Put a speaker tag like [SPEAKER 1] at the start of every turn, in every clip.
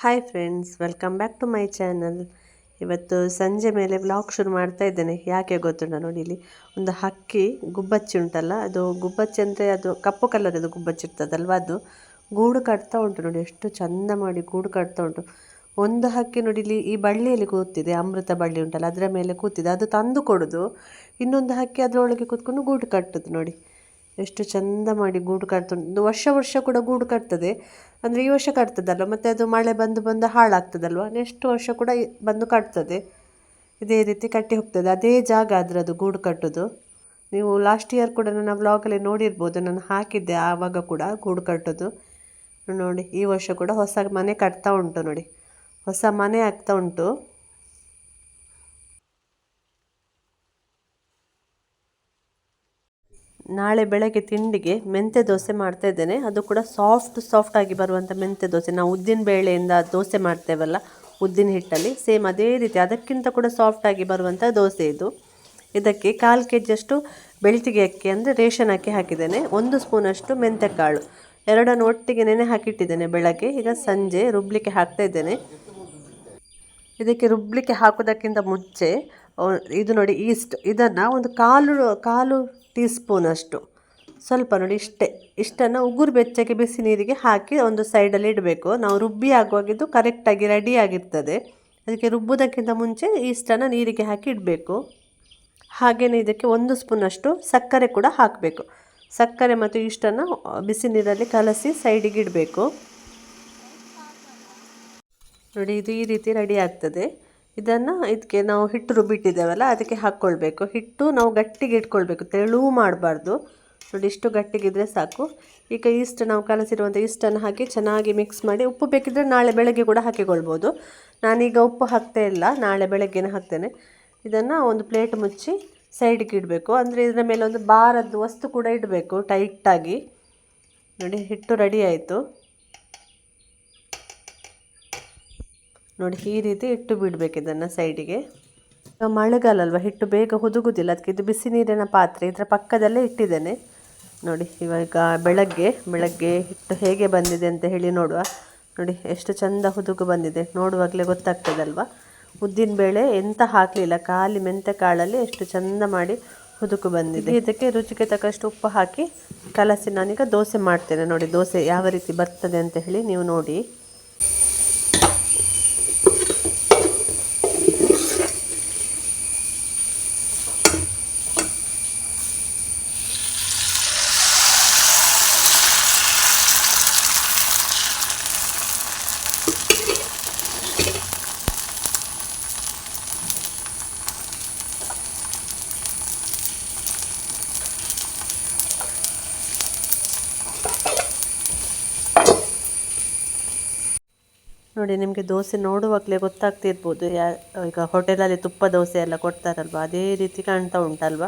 [SPEAKER 1] Hi friends welcome back to my channel ಇವತ್ತು ಸಂಜೆ ಮೇಲೆ ವ್ಲಾಗ್ ಶುರು ಮಾಡ್ತಾ ಇದ್ದೇನೆ. ಯಾಕೆ ಗೊತ್ತುಂಟ ನೋಡಿ ಇಲ್ಲಿ? ಒಂದು ಹಕ್ಕಿ ಗುಬ್ಬಚ್ಚಿ ಉಂಟಲ್ಲ, ಅದು ಗುಬ್ಬಚ್ಚಿ ಅಂದರೆ ಅದು ಕಪ್ಪು ಕಲರದು ಗುಬ್ಬಚ್ಚಿ ಇರ್ತದಲ್ವ ಅದು? ಗೂಡು ಕಟ್ತಾ ಉಂಟು ನೋಡಿ, ಎಷ್ಟು ಚಂದ ಮಾಡಿ ಗೂಡು ಕಟ್ತಾ ಉಂಟು. ಒಂದು ಹಕ್ಕಿ ನೋಡಿ ಇಲ್ಲಿ ಈ ಬಳ್ಳಿಯಲ್ಲಿ ಕೂತಿದೆ, ಅಮೃತ ಬಳ್ಳಿ ಉಂಟಲ್ಲ, ಅದರ ಮೇಲೆ ಕೂತಿದೆ. ಅದು ತಂದು ಕೊಡೋದು, ಇನ್ನೊಂದು ಹಕ್ಕಿ ಅದರೊಳಗೆ ಕೂತ್ಕೊಂಡು ಗೂಡು ಕಟ್ಟೋದು ನೋಡಿ. ಎಷ್ಟು ಚಂದ ಮಾಡಿ ಗೂಡು ಕಟ್ತುಂಟು ವರ್ಷ ವರ್ಷ ಕೂಡ ಗೂಡು ಕಟ್ತದೆ. ಅಂದರೆ ಈ ವರ್ಷ ಕಟ್ತದಲ್ವ, ಮತ್ತು ಅದು ಮಳೆ ಬಂದು ಬಂದು ಹಾಳಾಗ್ತದಲ್ವ, ನೆಕ್ಸ್ಟ್ ವರ್ಷ ಕೂಡ ಬಂದು ಕಟ್ತದೆ. ಇದೇ ರೀತಿ ಕಟ್ಟಿ ಹೋಗ್ತದೆ. ಅದೇ ಜಾಗ ಅದು ಗೂಡು ಕಟ್ಟೋದು. ನೀವು ಲಾಸ್ಟ್ ಇಯರ್ ಕೂಡ ನನ್ನ ವ್ಲಾಗಲ್ಲಿ ನೋಡಿರ್ಬೋದು, ನಾನು ಹಾಕಿದ್ದೆ ಆವಾಗ ಕೂಡ ಗೂಡು ಕಟ್ಟೋದು. ನೋಡಿ, ಈ ವರ್ಷ ಕೂಡ ಹೊಸ ಮನೆ ಕಟ್ತಾ ಉಂಟು ನೋಡಿ. ಹೊಸ ಮನೆ ಆಗ್ತಾ ಉಂಟು. ನಾಳೆ ಬೆಳಗ್ಗೆ ತಿಂಡಿಗೆ ಮೆಂತ್ಯ ದೋಸೆ ಮಾಡ್ತಾ ಇದ್ದೇನೆ. ಅದು ಕೂಡ ಸಾಫ್ಟ್ ಸಾಫ್ಟ್ ಆಗಿ ಬರುವಂಥ ಮೆಂತ್ಯ ದೋಸೆ. ನಾವು ಉದ್ದಿನ ಬೇಳೆಯಿಂದ ದೋಸೆ ಮಾಡ್ತೇವಲ್ಲ, ಉದ್ದಿನ ಹಿಟ್ಟಲ್ಲಿ. ಸೇಮ್ ಅದೇ ರೀತಿ ಅದಕ್ಕಿಂತ ಕೂಡ ಸಾಫ್ಟ್ ಆಗಿ ಬರುವಂಥ ದೋಸೆ ಇದು. ಇದಕ್ಕೆ ಕಾಲು ಕೆ ಜಿಯಷ್ಟು ಬೆಳ್ತಿಗೆ ಅಕ್ಕಿ ಅಂದರೆ ರೇಷನ್ ಅಕ್ಕಿ ಹಾಕಿದ್ದೇನೆ. ಒಂದು ಸ್ಪೂನಷ್ಟು ಮೆಂತ್ಯ ಕಾಳು ಎರಡನ್ನು ಒಟ್ಟಿಗೆ ನೆನೆ ಹಾಕಿಟ್ಟಿದ್ದೇನೆ ಬೆಳಗ್ಗೆ. ಈಗ ಸಂಜೆ ರುಬ್ಲಿಕ್ಕೆ ಹಾಕ್ತಾ ಇದ್ದೇನೆ. ಇದಕ್ಕೆ ರುಬ್ಲಿಕ್ಕೆ ಹಾಕೋದಕ್ಕಿಂತ ಮುಂಚೆ ಇದು ನೋಡಿ, ಈಸ್ಟ್. ಇದನ್ನು ಒಂದು ಕಾಲು ಕಾಲು ಟೀ ಸ್ಪೂನಷ್ಟು ಸ್ವಲ್ಪ ನೋಡಿ ಇಷ್ಟೇ. ಇಷ್ಟನ್ನು ಉಗುರು ಬೆಚ್ಚಗೆ ಬಿಸಿ ನೀರಿಗೆ ಹಾಕಿ ಒಂದು ಸೈಡಲ್ಲಿ ಇಡಬೇಕು. ನಾವು ರುಬ್ಬಿ ಆಗುವಾಗಿದ್ದು ಕರೆಕ್ಟಾಗಿ ರೆಡಿ ಆಗಿರ್ತದೆ. ಅದಕ್ಕೆ ರುಬ್ಬುವುದಕ್ಕಿಂತ ಮುಂಚೆ ಇಷ್ಟನ್ನು ನೀರಿಗೆ ಹಾಕಿ ಇಡಬೇಕು. ಹಾಗೆಯೇ ಇದಕ್ಕೆ ಒಂದು ಸ್ಪೂನಷ್ಟು ಸಕ್ಕರೆ ಕೂಡ ಹಾಕಬೇಕು. ಸಕ್ಕರೆ ಮತ್ತು ಇಷ್ಟನ್ನು ಬಿಸಿ ನೀರಲ್ಲಿ ಕಲಸಿ ಸೈಡಿಗೆ ಇಡಬೇಕು. ನೋಡಿ, ಇದು ಈ ರೀತಿ ರೆಡಿ ಆಗ್ತದೆ. ಇದನ್ನು ಇದಕ್ಕೆ ನಾವು ಹಿಟ್ಟು ರುಬ್ಬಿಟ್ಟಿದ್ದೇವಲ್ಲ ಅದಕ್ಕೆ ಹಾಕ್ಕೊಳ್ಬೇಕು ಹಿಟ್ಟು ನಾವು ಗಟ್ಟಿಗೆ ಇಟ್ಕೊಳ್ಬೇಕು, ತೆಳು ಮಾಡಬಾರ್ದು. ನೋಡಿ, ಇಷ್ಟು ಗಟ್ಟಿಗಿದ್ರೆ ಸಾಕು. ಈಗ ಈಸ್ಟ್, ನಾವು ಕಲಸಿರುವಂಥ ಈಸ್ಟನ್ನು ಹಾಕಿ ಚೆನ್ನಾಗಿ ಮಿಕ್ಸ್ ಮಾಡಿ, ಉಪ್ಪು ಬೇಕಿದ್ದರೆ ನಾಳೆ ಬೆಳಗ್ಗೆ ಕೂಡ ಹಾಕಿಕೊಳ್ಬೋದು. ನಾನೀಗ ಉಪ್ಪು ಹಾಕ್ತಾ ಇಲ್ಲ, ನಾಳೆ ಬೆಳಗ್ಗೆನೇ ಹಾಕ್ತೇನೆ. ಇದನ್ನು ಒಂದು ಪ್ಲೇಟ್ ಮುಚ್ಚಿ ಸೈಡಿಗೆ ಇಡಬೇಕು. ಅಂದರೆ ಇದರ ಮೇಲೆ ಒಂದು ಬಾರದ್ದು ವಸ್ತು ಕೂಡ ಇಡಬೇಕು, ಟೈಟಾಗಿ. ನೋಡಿ, ಹಿಟ್ಟು ರೆಡಿ ಆಯಿತು. ನೋಡಿ ಈ ರೀತಿ ಇಟ್ಟು ಬಿಡಬೇಕು ಇದನ್ನು ಸೈಡಿಗೆ ಮಳೆಗಾಲ ಅಲ್ವಾ ಹಿಟ್ಟು ಬೇಗ ಹುದುಗುದಿಲ್ಲ, ಅದಕ್ಕೆ ಇದು ಬಿಸಿ ನೀರಿನ ಪಾತ್ರೆ ಇದರ ಪಕ್ಕದಲ್ಲೇ ಇಟ್ಟಿದ್ದೇನೆ. ನೋಡಿ ಇವಾಗ ಬೆಳಗ್ಗೆ ಬೆಳಗ್ಗೆ ಹಿಟ್ಟು ಹೇಗೆ ಬಂದಿದೆ ಅಂತ ಹೇಳಿ ನೋಡುವ. ನೋಡಿ ಎಷ್ಟು ಚಂದ ಹುದುಗು ಬಂದಿದೆ, ನೋಡುವಾಗಲೇ ಗೊತ್ತಾಗ್ತದಲ್ವಾ. ಉದ್ದಿನ ಬೇಳೆ ಎಂತ ಹಾಕಲಿಲ್ಲ, ಖಾಲಿ ಮೆಂತೆ ಕಾಳಲ್ಲಿ ಎಷ್ಟು ಚಂದ ಮಾಡಿ ಹುದುಕು ಬಂದಿದೆ. ಇದಕ್ಕೆ ರುಚಿಗೆ ತಕ್ಕಷ್ಟು ಉಪ್ಪು ಹಾಕಿ ಕಲಸಿ, ನಾನೀಗ ದೋಸೆ ಮಾಡ್ತೇನೆ. ನೋಡಿ ದೋಸೆ ಯಾವ ರೀತಿ ಬರ್ತದೆ ಅಂತ ಹೇಳಿ ನೀವು ನೋಡಿ. ನೋಡಿ, ನಿಮಗೆ ದೋಸೆ ನೋಡುವಾಗಲೇ ಗೊತ್ತಾಗ್ತಿರ್ಬೋದು. ಯಾ, ಈಗ ಹೋಟೆಲಲ್ಲಿ ತುಪ್ಪ ದೋಸೆ ಎಲ್ಲ ಕೊಡ್ತಾರಲ್ವ? ಅದೇ ರೀತಿ ಕಾಣ್ತಾ ಉಂಟಲ್ವ?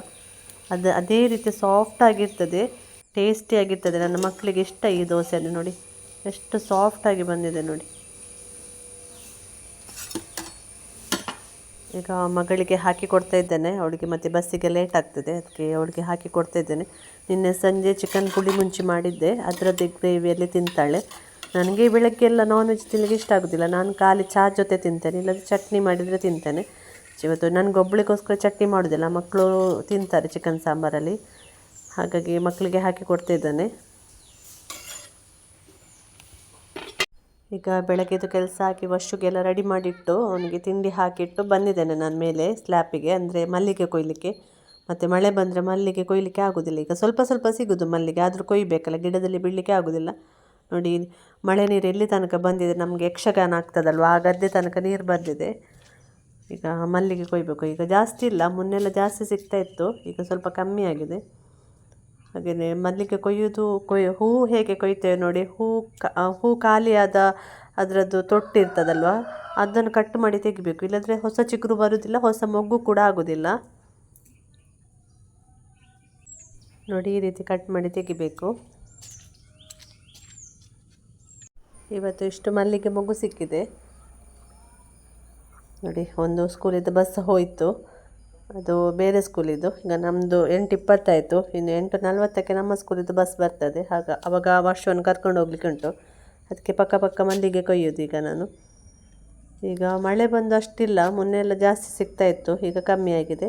[SPEAKER 1] ಅದು, ಅದೇ ರೀತಿ ಸಾಫ್ಟ್ ಆಗಿರ್ತದೆ ಟೇಸ್ಟಿ ಆಗಿರ್ತದೆ. ನನ್ನ ಮಕ್ಕಳಿಗೆ ಇಷ್ಟ ಈ ದೋಸೆ ಅಂದರೆ ನೋಡಿ. ಎಷ್ಟು ಸಾಫ್ಟಾಗಿ ಬಂದಿದೆ ನೋಡಿ. ಈಗ ಮಗಳಿಗೆ ಹಾಕಿ ಕೊಡ್ತಾ ಇದ್ದೇನೆ. ಅವಳಿಗೆ ಮತ್ತೆ ಬಸ್ಸಿಗೆ ಲೇಟ್ ಆಗ್ತದೆ. ಅದಕ್ಕೆ ಅವಳಿಗೆ ಹಾಕಿ ಕೊಡ್ತಾ ಇದ್ದೇನೆ. ನಿನ್ನೆ ಸಂಜೆ ಚಿಕನ್ ಪುಡಿ ಮುಂಚಿ ಮಾಡಿದ್ದೆ. ಅದರದ್ದು ಗ್ರೇವಿಯಲ್ಲಿ ತಿಂತಾಳೆ. ನನಗೆ ಬೆಳಗ್ಗೆ ಎಲ್ಲ ನಾನ್ ವೆಜ್ ತಿನ್ನಲಿಕ್ಕೆ ಇಷ್ಟ ಆಗೋದಿಲ್ಲ. ನಾನು ಖಾಲಿ ಚಹಾ ಜೊತೆ ತಿಂತೇನೆ, ಇಲ್ಲಾಂದರೆ ಚಟ್ನಿ ಮಾಡಿದರೆ ತಿಂತೇನೆ. ಇವತ್ತು ನನಗೊಬ್ಬಳಿಗೋಸ್ಕರ ಚಟ್ನಿ ಮಾಡೋದಿಲ್ಲ ಮಕ್ಕಳು ತಿಂತಾರೆ ಚಿಕನ್ ಸಾಂಬಾರಲ್ಲಿ. ಹಾಗಾಗಿ ಮಕ್ಕಳಿಗೆ ಹಾಕಿ ಕೊಡ್ತಿದ್ದೇನೆ ಈಗ ಬೆಳಗ್ಗೆದು ಕೆಲಸ ಹಾಕಿ ವಶುಗೆಲ್ಲ ರೆಡಿ ಮಾಡಿಟ್ಟು, ಅವನಿಗೆ ತಿಂಡಿ ಹಾಕಿಟ್ಟು ಬಂದಿದ್ದೇನೆ ನಾನು ಮೇಲೆ ಸ್ಲ್ಯಾಪಿಗೆ ಅಂದರೆ ಮಲ್ಲಿಗೆ ಕೊಯ್ಲಿಕ್ಕೆ. ಮತ್ತು ಮಳೆ ಬಂದರೆ ಮಲ್ಲಿಗೆ ಕೊಯ್ಲಿಕ್ಕೆ ಆಗೋದಿಲ್ಲ. ಈಗ ಸ್ವಲ್ಪ ಸ್ವಲ್ಪ ಸಿಗೋದು ಮಲ್ಲಿಗೆ, ಆದರೂ ಕೊಯ್ಬೇಕಲ್ಲ, ಗಿಡದಲ್ಲಿ ಬಿಡಲಿಕ್ಕೆ ಆಗೋದಿಲ್ಲ. ನೋಡಿ, ಮಳೆ ನೀರು ಎಲ್ಲಿ ತನಕ ಬಂದಿದೆ? ನಮಗೆ ಯಕ್ಷಗಾನ ಆಗ್ತದಲ್ವ? ಆ ಗದ್ದೆ ತನಕ ನೀರು ಬಂದಿದೆ. ಈಗ ಮಲ್ಲಿಗೆ ಕೊಯ್ಬೇಕು. ಈಗ ಜಾಸ್ತಿ ಇಲ್ಲ. ಮೊನ್ನೆಲ್ಲ ಜಾಸ್ತಿ ಸಿಗ್ತಾ ಇತ್ತು. ಈಗ ಸ್ವಲ್ಪ ಕಮ್ಮಿ ಆಗಿದೆ. ಹಾಗೆಯೇ ಮಲ್ಲಿಗೆ ಕೊಯ್ಯೋದು ಕೊಯ್, ಹೂ ಹೇಗೆ ಕೊಯ್ತೇವೆ ನೋಡಿ? ಹೂ ಹೂ ಖಾಲಿಯಾದ ಅದರದ್ದು ತೊಟ್ಟಿರ್ತದಲ್ವ ಅದನ್ನು ಕಟ್ ಮಾಡಿ ತೆಗಿಬೇಕು. ಇಲ್ಲಾಂದರೆ ಹೊಸ ಚಿಗುರು ಬರುವುದಿಲ್ಲ, ಹೊಸ ಮೊಗ್ಗು ಕೂಡ ಆಗೋದಿಲ್ಲ ನೋಡಿ, ಈ ರೀತಿ ಕಟ್ ಮಾಡಿ ತೆಗಿಬೇಕು. ಇವತ್ತು ಇಷ್ಟು ಮಲ್ಲಿಗೆ ಮಗು ಸಿಕ್ಕಿದೆ. ನೋಡಿ, ಒಂದು ಸ್ಕೂಲಿದ್ದು ಬಸ್ ಹೋಯಿತು. ಅದು ಬೇರೆ ಸ್ಕೂಲಿದ್ದು. ಈಗ ನಮ್ಮದು ಎಂಟು ಇಪ್ಪತ್ತಾಯಿತು. ಇನ್ನು ಎಂಟು ನಲ್ವತ್ತಕ್ಕೆ ನಮ್ಮ ಸ್ಕೂಲಿದ್ದು ಬಸ್ ಬರ್ತದೆ. ಆಗ ಅವಾಗ ವರ್ಷವನ್ನು ಕರ್ಕೊಂಡು ಹೋಗ್ಲಿಕ್ಕೆ ಉಂಟು. ಅದಕ್ಕೆ ಪಕ್ಕ ಪಕ್ಕ ಮಲ್ಲಿಗೆ ಕೊಯ್ಯೋದು ಈಗ ನಾನು. ಈಗ ಮಳೆ ಬಂದು ಅಷ್ಟಿಲ್ಲ. ಮೊನ್ನೆ ಎಲ್ಲ ಜಾಸ್ತಿ ಸಿಗ್ತಾ ಇತ್ತು. ಈಗ ಕಮ್ಮಿ ಆಗಿದೆ.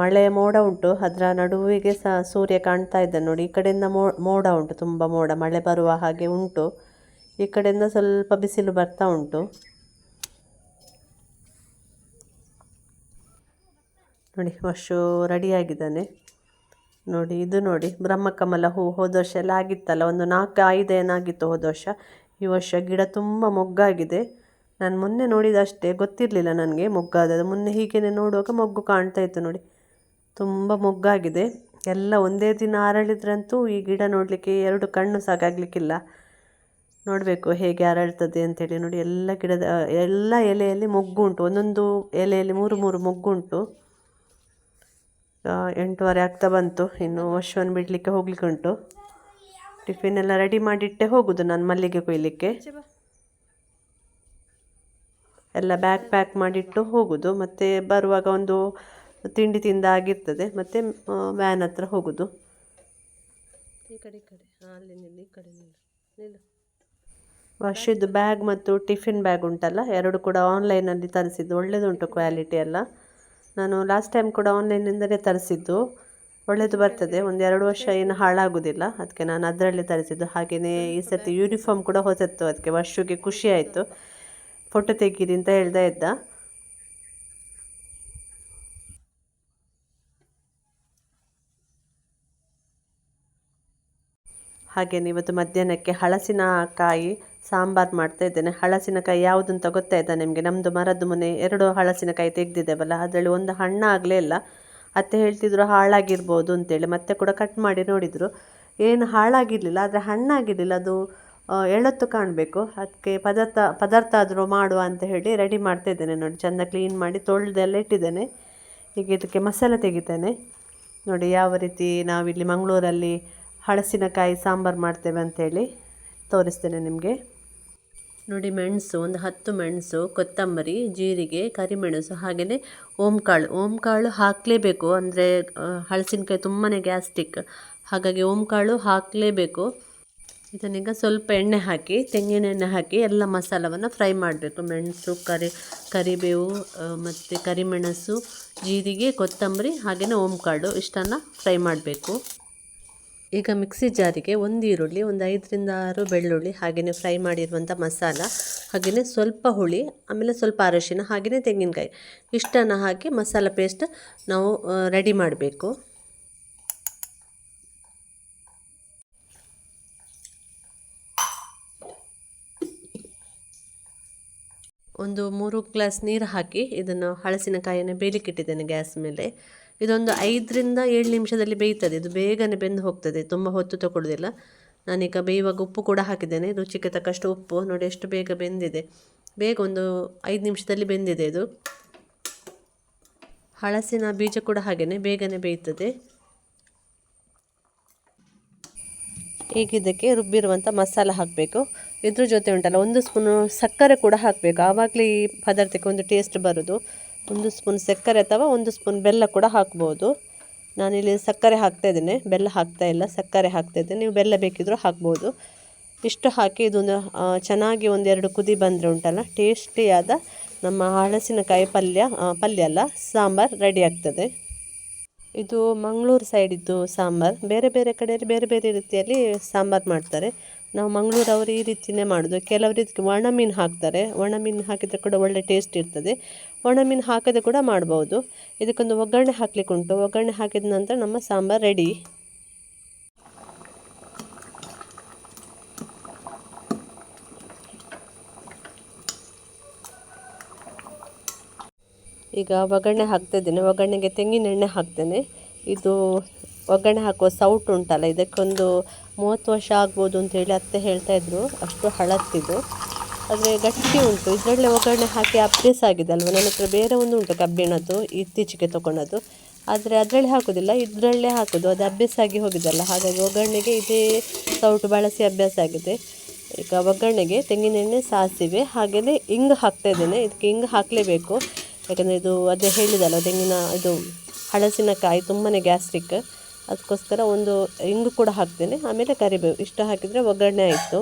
[SPEAKER 1] ಮಳೆ ಮೋಡ ಉಂಟು, ಅದರ ನಡುವಿಗೆ ಸಹ ಸೂರ್ಯ ಕಾಣ್ತಾ ಇದ್ದಾನೆ ನೋಡಿ. ಈ ಕಡೆಯಿಂದ ಮೋ, ಮೋಡ ಉಂಟು, ತುಂಬ ಮೋಡ. ಮಳೆ ಬರುವ ಹಾಗೆ ಉಂಟು. ಈ ಕಡೆಯಿಂದ ಸ್ವಲ್ಪ ಬಿಸಿಲು ಬರ್ತಾ ಉಂಟು. ನೋಡಿ ವರ್ಷು ರೆಡಿಯಾಗಿದ್ದಾನೆ. ನೋಡಿ, ಇದು ನೋಡಿ. ಬ್ರಹ್ಮಕಮಲ ಹೂ ಹೋದ ವರ್ಷ ಎಲ್ಲ ಆಗಿತ್ತಲ್ಲ, ಒಂದು ನಾಲ್ಕು, ಐದು ಏನಾಗಿತ್ತು ಹೋದ ವರ್ಷ ಈ ವರ್ಷ ಗಿಡ ತುಂಬ ಮೊಗ್ಗಾಗಿದೆ. ನಾನು ಮೊನ್ನೆ ನೋಡಿದಷ್ಟೇ ಗೊತ್ತಿರಲಿಲ್ಲ ನನಗೆ ಮೊಗ್ಗಾದದ್ದು ಮೊನ್ನೆ ಹೀಗೇನೆ ನೋಡುವಾಗ ಮೊಗ್ಗು ಕಾಣ್ತಾ ಇತ್ತು ನೋಡಿ. ತುಂಬ ಮೊಗ್ಗಾಗಿದೆ. ಎಲ್ಲ ಒಂದೇ ದಿನ ಅರಳಿದ್ರಂತೂ ಈ ಗಿಡ ನೋಡಲಿಕ್ಕೆ ಎರಡು ಕಣ್ಣು ಸಾಕಾಗಲಿಕ್ಕಿಲ್ಲ. ನೋಡಬೇಕು ಹೇಗೆ ಅರಳ್ತದೆ ಅಂತೇಳಿ ನೋಡಿ. ಎಲ್ಲ ಗಿಡದ, ಎಲ್ಲ ಎಲೆಯಲ್ಲಿ ಮೊಗ್ಗು ಉಂಟು. ಒಂದೊಂದು ಎಲೆಯಲ್ಲಿ ಮೂರು ಮೂರು ಮೊಗ್ಗು ಉಂಟು. ಎಂಟುವರೆ ಆಗ್ತಾ ಬಂತು. ಇನ್ನು ವರ್ಷವನ್ನು ಬಿಡಲಿಕ್ಕೆ ಹೋಗ್ಲಿಕ್ಕೆ ಉಂಟು ಟಿಫಿನ್ ಎಲ್ಲ ರೆಡಿ ಮಾಡಿಟ್ಟೆ ಹೋಗೋದು ನಾನು ಮಲ್ಲಿಗೆ ಕೊಯ್ಲಿಕ್ಕೆ. ಎಲ್ಲ ಬ್ಯಾಗ್ ಪ್ಯಾಕ್ ಮಾಡಿಟ್ಟು ಹೋಗೋದು. ಮತ್ತೆ ಬರುವಾಗ ಒಂದು ತಿಂಡಿ ತಿಂದ ಆಗಿರ್ತದೆ. ಮತ್ತೆ ವ್ಯಾನ್ ಹತ್ರ ಹೋಗೋದು. ಈ ಕಡೆ ಈ ಕಡೆ. ಅಲ್ಲಿ ನಿಲ್ಲಿ ಈ ಕಡೆ ನಿಲ್ಲು. ನಿಲ್ಲು. ವರ್ಷದ್ದು ಬ್ಯಾಗ್ ಮತ್ತು ಟಿಫಿನ್ ಬ್ಯಾಗ್ ಉಂಟಲ್ಲ? ಎರಡು ಕೂಡ ಆನ್ಲೈನಲ್ಲಿ ತರಿಸಿದ್ದು. ಒಳ್ಳೆಯದುಂಟು ಕ್ವಾಲಿಟಿ ಎಲ್ಲ. ನಾನು ಲಾಸ್ಟ್ ಟೈಮ್ ಕೂಡ ಆನ್ಲೈನಿಂದಲೇ ತರಿಸಿದ್ದು. ಒಳ್ಳೆಯದು ಬರ್ತದೆ. ಒಂದು ಎರಡು ವರ್ಷ ಏನು ಹಾಳಾಗೋದಿಲ್ಲ. ಅದಕ್ಕೆ ನಾನು ಅದರಲ್ಲೇ ತರಿಸಿದ್ದು. ಹಾಗೆಯೇ ಈ ಸರ್ತಿ ಯೂನಿಫಾರ್ಮ್ ಕೂಡ ಹೊಸತ್ತು. ಅದಕ್ಕೆ ವರ್ಷಕ್ಕೆ ಖುಷಿ ಆಯಿತು. ಫೋಟೋ ತೆಗೀರಿ ಅಂತ ಹೇಳ್ತಾ ಇದ್ದ. ಹಾಗೆ ಇವತ್ತು ಮಧ್ಯಾಹ್ನಕ್ಕೆ ಹಳಸಿನಕಾಯಿ ಸಾಂಬಾರು ಮಾಡ್ತಾ ಇದ್ದೇನೆ. ಹಳಸಿನಕಾಯಿ ಯಾವುದಂತ ಗೊತ್ತಾಯ್ತಾ ನಿಮಗೆ? ನಮ್ಮದು ಮರದ ಮನೆ ಎರಡು ಹಳಸಿನಕಾಯಿ ತೆಗೆದಿದ್ದೇವಲ್ಲ, ಅದರಲ್ಲಿ ಒಂದು ಹಣ್ಣಾಗಲೇ ಇಲ್ಲ. ಅತ್ತೆ ಹೇಳ್ತಿದ್ರು ಹಾಳಾಗಿರ್ಬೋದು ಅಂತೇಳಿ, ಮತ್ತೆ ಕೂಡ ಕಟ್ ಮಾಡಿ ನೋಡಿದರು. ಏನು ಹಾಳಾಗಿರಲಿಲ್ಲ, ಆದರೆ ಹಣ್ಣಾಗಿರಲಿಲ್ಲ, ಅದು ಎಳತ್ತು ಕಾಣಬೇಕು. ಅದಕ್ಕೆ ಪದಾರ್ಥ ಪದಾರ್ಥ ಆದರೂ ಮಾಡುವ ಅಂತ ಹೇಳಿ ರೆಡಿ ಮಾಡ್ತಾ ಇದ್ದೇನೆ ನೋಡಿ. ಚೆಂದ ಕ್ಲೀನ್ ಮಾಡಿ ತೊಳೆದೆಲ್ಲ ಇಟ್ಟಿದ್ದೇನೆ. ಈಗ ಇದಕ್ಕೆ ಮಸಾಲೆ ತೆಗಿತೇನೆ. ನೋಡಿ ಯಾವ ರೀತಿ ನಾವಿಲ್ಲಿ ಮಂಗಳೂರಲ್ಲಿ ಹಳಸಿನಕಾಯಿ ಸಾಂಬಾರು ಮಾಡ್ತೇವೆ ಅಂಥೇಳಿ ತೋರಿಸ್ತೇನೆ ನಿಮಗೆ. ನೋಡಿ ಮೆಣಸು, ಒಂದು ಹತ್ತು ಮೆಣಸು, ಕೊತ್ತಂಬರಿ, ಜೀರಿಗೆ, ಕರಿಮೆಣಸು ಹಾಗೆಯೇ ಓಂಕಾಳು. ಓಂಕಾಳು ಹಾಕಲೇಬೇಕು. ಅಂದರೆ ಹಳಸಿನಕಾಯಿ ತುಂಬಾ ಗ್ಯಾಸ್ಟಿಕ್. ಹಾಗಾಗಿ ಓಂಕಾಳು ಹಾಕಲೇಬೇಕು. ಇದನ್ನೀಗ ಸ್ವಲ್ಪ ಎಣ್ಣೆ ಹಾಕಿ, ತೆಂಗಿನ ಎಣ್ಣೆ ಹಾಕಿ ಎಲ್ಲ ಮಸಾಲವನ್ನು ಫ್ರೈ ಮಾಡಬೇಕು. ಮೆಣಸು, ಕರಿ, ಕರಿಬೇವು ಮತ್ತು ಕರಿಮೆಣಸು, ಜೀರಿಗೆ, ಕೊತ್ತಂಬರಿ ಹಾಗೆಯೇ ಓಂಕಾಳು ಇಷ್ಟನ್ನು ಫ್ರೈ ಮಾಡಬೇಕು. ಈಗ ಮಿಕ್ಸಿ ಜಾರಿಗೆ ಒಂದು ಈರುಳ್ಳಿ, ಒಂದು ಐದರಿಂದ ಆರು ಬೆಳ್ಳುಳ್ಳಿ ಹಾಗೆಯೇ ಫ್ರೈ ಮಾಡಿರುವಂಥ ಮಸಾಲ ಹಾಗೆಯೇ ಸ್ವಲ್ಪ ಹುಳಿ, ಆಮೇಲೆ ಸ್ವಲ್ಪ ಅರಶಿನ ಹಾಗೆಯೇ ತೆಂಗಿನಕಾಯಿ ಇಷ್ಟನ್ನು ಹಾಕಿ ಮಸಾಲ ಪೇಸ್ಟ್ ನಾವು ರೆಡಿ ಮಾಡಬೇಕು. ಒಂದು ಮೂರು ಗ್ಲಾಸ್ ನೀರು ಹಾಕಿ ಇದನ್ನು ಹಳಸಿನಕಾಯಿಯನ್ನು ಬೇಯಲಿಕ್ಕೆ ಇಟ್ಟಿದ್ದೇನೆ ಗ್ಯಾಸ್ ಮೇಲೆ. ಇದೊಂದು ಐದರಿಂದ ಏಳು ನಿಮಿಷದಲ್ಲಿ ಬೇಯ್ತದೆ. ಇದು ಬೇಗನೆ ಬೆಂದು ಹೋಗ್ತದೆ. ತುಂಬ ಹೊತ್ತು ತಗೊಳ್ಳೋದಿಲ್ಲ ನಾನೀಗ ಬೇಯುವಾಗ ಉಪ್ಪು ಕೂಡ ಹಾಕಿದ್ದೇನೆ. ರುಚಿಗೆ ತಕ್ಕಷ್ಟು ಉಪ್ಪು. ನೋಡಿ ಎಷ್ಟು ಬೇಗ ಬೆಂದಿದೆ. ಬೇಗ ಒಂದು ಐದು ನಿಮಿಷದಲ್ಲಿ ಬೆಂದಿದೆ ಇದು. ಹಳಸಿನ ಬೀಜ ಕೂಡ ಹಾಗೆಯೇ ಬೇಗನೆ ಬೇಯ್ತದೆ. ಈಗ ಇದಕ್ಕೆ ರುಬ್ಬಿರುವಂಥ ಮಸಾಲ ಹಾಕಬೇಕು. ಇದ್ರ ಜೊತೆ ಉಂಟಲ್ಲ, ಒಂದು ಸ್ಪೂನು ಸಕ್ಕರೆ ಕೂಡ ಹಾಕಬೇಕು. ಆವಾಗಲೇ ಈ ಪದಾರ್ಥಕ್ಕೆ ಒಂದು ಟೇಸ್ಟ್ ಬರೋದು. ಒಂದು ಸ್ಪೂನ್ ಸಕ್ಕರೆ ಅಥವಾ ಒಂದು ಸ್ಪೂನ್ ಬೆಲ್ಲ ಕೂಡ ಹಾಕ್ಬೋದು. ನಾನಿಲ್ಲಿ ಸಕ್ಕರೆ ಹಾಕ್ತಾ ಇದ್ದೇನೆ. ಬೆಲ್ಲ ಹಾಕ್ತಾ ಇಲ್ಲ, ಸಕ್ಕರೆ ಹಾಕ್ತಾ ಇದ್ದೇನೆ. ನೀವು ಬೆಲ್ಲ ಬೇಕಿದ್ರೂ ಹಾಕ್ಬೋದು. ಇಷ್ಟು ಹಾಕಿ ಇದೊಂದು ಚೆನ್ನಾಗಿ ಒಂದೆರಡು ಕುದಿ ಬಂದರೆ ಉಂಟಲ್ಲ ಟೇಸ್ಟಿಯಾದ ನಮ್ಮ ಹಳಸಿನಕಾಯಿ ಪಲ್ಯ ಪಲ್ಯ ಅಲ್ಲ, ಸಾಂಬಾರು ರೆಡಿ ಆಗ್ತದೆ. ಇದು ಮಂಗಳೂರು ಸೈಡಿದ್ದು ಸಾಂಬಾರು. ಬೇರೆ ಬೇರೆ ಕಡೆಯಲ್ಲಿ ಬೇರೆ ಬೇರೆ ರೀತಿಯಲ್ಲಿ ಸಾಂಬಾರು ಮಾಡ್ತಾರೆ. ನಾವು ಮಂಗಳೂರವರು ಈ ರೀತಿಯೇ ಮಾಡೋದು. ಕೆಲವರು ಇದಕ್ಕೆ ಒಣ ಮೀನು ಹಾಕ್ತಾರೆ. ಒಣ ಮೀನು ಹಾಕಿದರೆ ಕೂಡ ಒಳ್ಳೆ ಟೇಸ್ಟ್ ಇರ್ತದೆ. ಒಣ ಮೀನು ಹಾಕದೆ ಕೂಡ ಮಾಡ್ಬೋದು. ಇದಕ್ಕೊಂದು ಒಗ್ಗರಣೆ ಹಾಕ್ಲಿಕ್ಕೆ ಉಂಟು ಒಗ್ಗರಣೆ ಹಾಕಿದ ನಂತರ ನಮ್ಮ ಸಾಂಬಾರು ರೆಡಿ ಈಗ ಒಗ್ಗರಣೆ ಹಾಕ್ತಾ ಇದ್ದೇನೆ ಒಗ್ಗರಣೆಗೆ ತೆಂಗಿನೆಣ್ಣೆ ಹಾಕ್ತೇನೆ. ಇದು ಒಗ್ಗರಣೆ ಹಾಕುವ ಸೌಟ್ ಉಂಟಲ್ಲ, ಇದಕ್ಕೊಂದು ಮೂವತ್ತು ವರ್ಷ ಆಗ್ಬೋದು ಅಂತೇಳಿ ಅತ್ತೆ ಹೇಳ್ತಾಯಿದ್ರು ಅಷ್ಟು ಹಳತ್ತಿದು. ಆದರೆ ಗಟ್ಟಿ ಉಂಟು. ಇದರಲ್ಲೇ ಒಗ್ಗರಣೆ ಹಾಕಿ ಅಭ್ಯಾಸ ಆಗಿದೆ ಅಲ್ವ ನನ್ನ ಹತ್ರ ಬೇರೆ ಒಂದು ಉಂಟು ಕಬ್ಬಿಣದ್ದು, ಇತ್ತೀಚೆಗೆ ತೊಗೊಂಡದ್ದು ಆದರೆ ಅದರಲ್ಲಿ ಹಾಕೋದಿಲ್ಲ. ಇದರಲ್ಲೇ ಹಾಕೋದು. ಅದು ಅಭ್ಯಾಸ ಆಗಿ ಹೋಗಿದ್ದಲ್ಲ ಹಾಗಾಗಿ ಒಗ್ಗರಣೆಗೆ ಇದೇ ಸೌಟು ಬಳಸಿ ಅಭ್ಯಾಸ ಆಗಿದೆ. ಈಗ ಒಗ್ಗರಣೆಗೆ ತೆಂಗಿನೆಣ್ಣೆ ಸಾಸಿವೆ, ಹಾಗೆಯೇ ಇಂಗು ಹಾಕ್ತಾ ಇದ್ದೇನೆ. ಇದಕ್ಕೆ ಇಂಗು ಹಾಕಲೇಬೇಕು. ಯಾಕಂದರೆ ಇದು ಅದೇ ಹೇಳಿದಲ್ಲ, ತೆಂಗಿನ ಇದು ಹಳಸಿನಕಾಯಿ ತುಂಬಾ ಗ್ಯಾಸ್ಟ್ರಿಕ್ ಅದಕ್ಕೋಸ್ಕರ ಒಂದು ಇಂಗು ಕೂಡ ಹಾಕ್ತೇನೆ. ಆಮೇಲೆ ಕರಿಬೇವು. ಇಷ್ಟು ಹಾಕಿದರೆ ಒಗ್ಗರಣೆ ಆಯಿತು.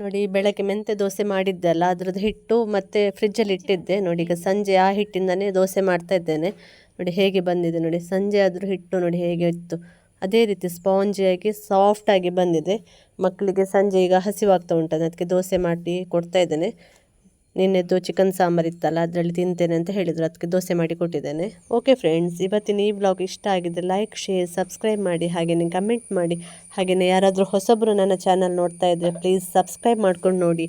[SPEAKER 1] ನೋಡಿ, ಬೆಳಗ್ಗೆ ಮೆಂತೆ ದೋಸೆ ಮಾಡಿದ್ದೆಲ್ಲ, ಅದ್ರದ್ದು ಹಿಟ್ಟು ಮತ್ತು ಫ್ರಿಜ್ಜಲ್ಲಿ ಇಟ್ಟಿದ್ದೆ. ನೋಡಿ, ಈಗ ಸಂಜೆ ಆ ಹಿಟ್ಟಿಂದನೇ ದೋಸೆ ಮಾಡ್ತಾ ಇದ್ದೇನೆ. ನೋಡಿ, ಹೇಗೆ ಬಂದಿದೆ ನೋಡಿ, ಸಂಜೆ ಆದರೂ ಹಿಟ್ಟು ನೋಡಿ ಹೇಗೆ ಇತ್ತು. ಅದೇ ರೀತಿ ಸ್ಪಾಂಜಿಯಾಗಿ ಸಾಫ್ಟಾಗಿ ಬಂದಿದೆ. ಮಕ್ಕಳಿಗೆ ಸಂಜೆ ಈಗ ಹಸಿವಾಗ್ತಾ ಉಂಟು ಅದಕ್ಕೆ ದೋಸೆ ಮಾಡಿ ಕೊಡ್ತಾ ಇದ್ದೇನೆ. ನಿನ್ನೆದ್ದು ಚಿಕನ್ ಸಾಂಬಾರು ಇತ್ತಲ್ಲ, ಅದರಲ್ಲಿ ತಿಂತೇನೆ ಅಂತ ಹೇಳಿದರು. ಅದಕ್ಕೆ ದೋಸೆ ಮಾಡಿ ಕೊಟ್ಟಿದ್ದೇನೆ. ಓಕೆ ಫ್ರೆಂಡ್ಸ್ ಇವತ್ತಿನ ಈ ಬ್ಲಾಗ್ ಇಷ್ಟ ಆಗಿದೆ ಲೈಕ್ ಶೇರ್ ಸಬ್ಸ್ಕ್ರೈಬ್ ಮಾಡಿ ಹಾಗೆಯೇ ಕಮೆಂಟ್ ಮಾಡಿ ಹಾಗೆಯೇ ಯಾರಾದರೂ ಹೊಸಬ್ರು ನನ್ನ ಚಾನಲ್ ನೋಡ್ತಾ ಇದ್ದರೆ ಪ್ಲೀಸ್ ಸಬ್ಸ್ಕ್ರೈಬ್ ಮಾಡ್ಕೊಂಡು ನೋಡಿ.